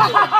Ha ha ha!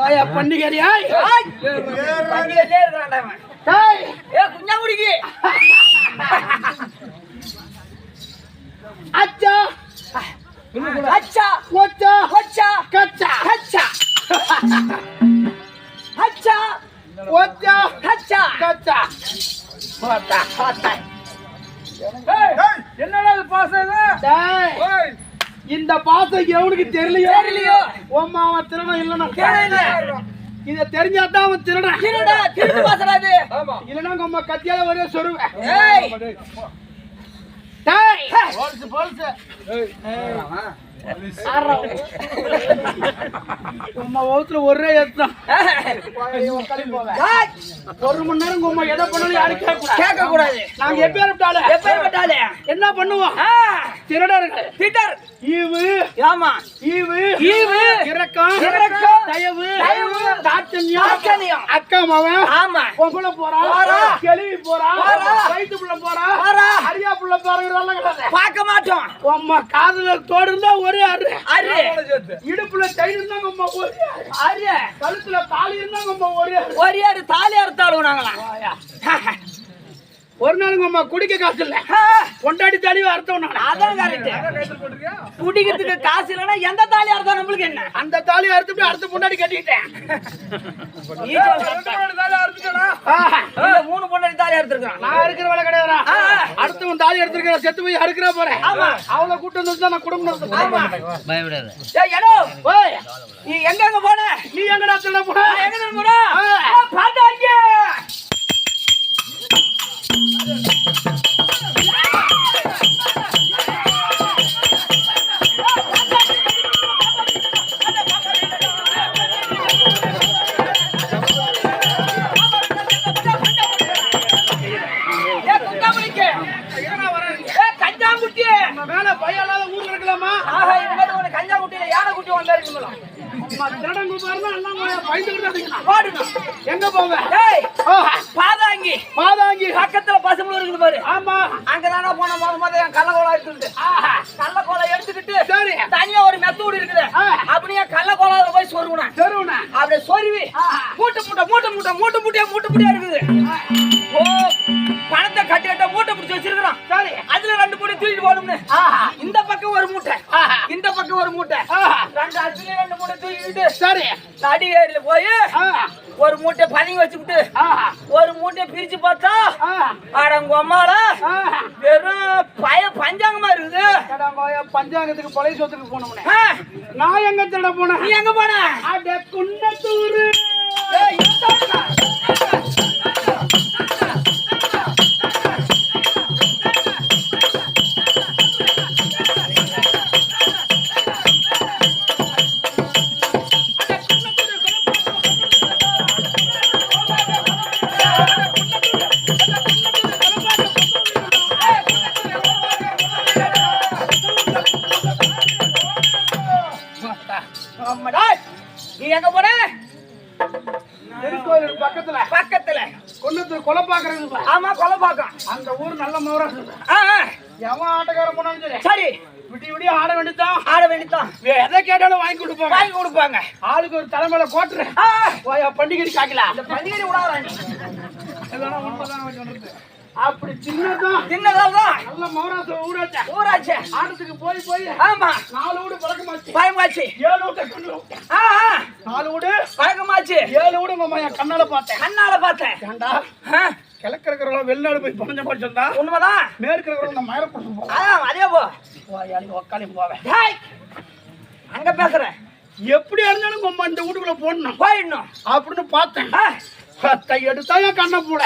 ஓயா பண்ணிக்கிறியா? ஏ குஞ்சா குடிக்கு. அச்சா! அச்சா! ஒச்சா அச்சா கச்சா! அச்சா அச்சா! ஒச்சா கச்சா! என்னடா பாசம் இது? டேய்! ஓய், இந்த பாசம் எவனுக்கு தெரியலையோ? தெரியலையோ. உம்மா அவன் திருடன் இல்லைன்னா. இத தெரிஞ்சாதான் அவன் திருடன். திருடா திருடு ஆமா. இல்லைன்னா உங்க அம்மா கத்தியால ஒரே சொருவேன் ஏய் டேய் போலீஸ், போலீஸ். ஏய், உம்மா வகுத்துல ஒரே ஏத்தான் ஏய். ஒரு மணி நேரம் உம்மா எதை பண்ணாலும் யாரும் கேட்க கூடாது நாங்க எப்பேற்பட்டாலும். என்ன பண்ணுவோம்? திருடர்கள். திட்டர் ஈவு. ஆமா. ஈவு. ஈவு, இரக்கம். இரக்கம், தயவு. தயவு, தாட்சண்யம் தாட்சண்யம். அக்கா மவன் ஆமா. பொம்பளை போறா. போறா. கிளவி போறா. போறா. வயிற்று புள்ள போறா. போறா. அரியா புள்ள போறவங்க கிடையாது பார்க்க மாட்டோம் உம்மா காதுல தோடு இருந்தா ஒரே அரு அரு. இடுப்புல செயின் இருந்தாங்க ஒரே அரு. கழுத்துல தாலி இருந்தாங்க உம்மா ஒரே அரு. ஒரு தாலி அறுத்தாலும் நாங்களாம். ஒரு நாளுங்க உம்மா குடிக்க காசு இல்ல. கொண்டாடி தாலி அர்த்தம் நான். அதான் கரெக்ட்? குடிக்கிறதுக்கு காசு இல்லைன்னா எந்த தாலி அறுத்தா நம்மளுக்கு என்ன? அந்த தாலி அறுத்துட்டு அடுத்த பொண்டாடி சொல்ற. ரெண்டு மூணு தாலி அறுத்துட்டேடா. ஆஹா. இந்த மூணு பொண்ணு தாலி அறுத்துருக்கான் நான் இருக்கிற வேலை கிடையாதுடா. ஆ, ஆ. அடுத்தவன் தாலி எடுத்துருக்கிற செத்து போய் அறுக்கிறா போறேன் ஆமா. அவளை கூட்டு வந்து நான் குடும்பம் ஓய். நீ எங்க எங்க போன? நீ எங்கடா போன? நான் எங்க போன. பாட்டாங்க எங்க போவேன் ஏய் ஆஹா. பாதாங்கி பாதாங்கி பக்கத்துல பசும்புல இருக்குது பாரு ஆமா அங்கதானே போன முத முத என் கள்ளக்கோலம் எடுத்துக்கிட்டு ஆஹா. கள்ளக்கோலம் எடுத்துக்கிட்டு சரி தனியா ஒரு மெத்தூடு இருக்குது ஆ. அப்படியே கள்ளக்கோலம் போய் சொருகுனேன் தெருவுண்ணா அப்படியே சொருவி ஆஹா. மூட்டை மூட்டை மூட்டை மூட்டை மூட்டை மூட்டையா மூட்டை மூட்டையா இருக்குது ஓ பணத்தை கட்டி கட்ட மூட்டை பிடிச்சி வச்சிருக்கிறான் சரி அதுல ரெண்டு மூட்டை தூக்கிட்டு போகணும்னு ஆஹா. இந்த பக்கம் ஒரு மூட்டை ஆஹா. இந்த பக்கம் ஒரு மூட்டை ரெண்டு மூட்டை தூக்கிட்டு சரி அடி ஏரியில போய். ஒரு மூட்டை பதுங்கி வச்சுக்கிட்டு. ஒரு மூட்டை பிரிச்சு பார்த்தா ஆஹா. அடங்க அம்மாடா ஆஹா. வெறும் பய பஞ்சாங்கமா இருக்குது பஞ்சாங்கத்துக்கு பழைய சொத்துக்கு போனோம்னே நான் எங்க திருட போனேன் நீ எங்க போன அட குன்னத்தூரு ஏய், எங்க திருக்கோயில் பக்கத்துல? பக்கத்துல. கொண்டு கொலை பாக்குறது ஆமா கொலை பாக்கம் அந்த ஊர் நல்ல ஆ. எவன் ஆட்டக்காரன் போனாலும் சரி. சரி. விட்டி விடிய ஆட வேண்டியதான் ஆட வேண்டியதான் எதை கேட்டாலும் வாங்கி கொடுப்பாங்க. வாங்கி கொடுப்பாங்க. ஆளுக்கு ஒரு தலைமையில கோட்டுரு பண்டிகை காக்கலாம் இந்த பண்டிகை இதெல்லாம் உண்மைதான் சொல்றது. அப்படி சின்னதான் சின்னதான் நல்ல மௌராசம் ஊராச்சா? ஊராச்சே. ஆட்டத்துக்கு போய் போய். ஆமா. நாலு வீடு பழக்கமாச்சு. பயமாச்சு ஏழு வீட்டை ஆ. நாலு வீடு பழக்கமாச்சு. ஏழு வீடு அம்மா என் கண்ணால பார்த்தேன். கண்ணால பார்த்தேன். ஏண்டா? கிழக்கு இருக்கிறவங்க வெளிநாடு போய் பணஞ்ச படிச்சிருந்தா உண்மைதான். மேற்கு இருக்கிறவங்க மயிர போட்டு அதான் அதே போ. போய் உக்காளி போவேன். அங்க பேசுறேன் எப்படி இருந்தாலும் அம்மா இந்த வீட்டுக்குள்ள போடணும். போயிடணும். அப்படின்னு பார்த்தேன். எடுத்தா கண்ணை போட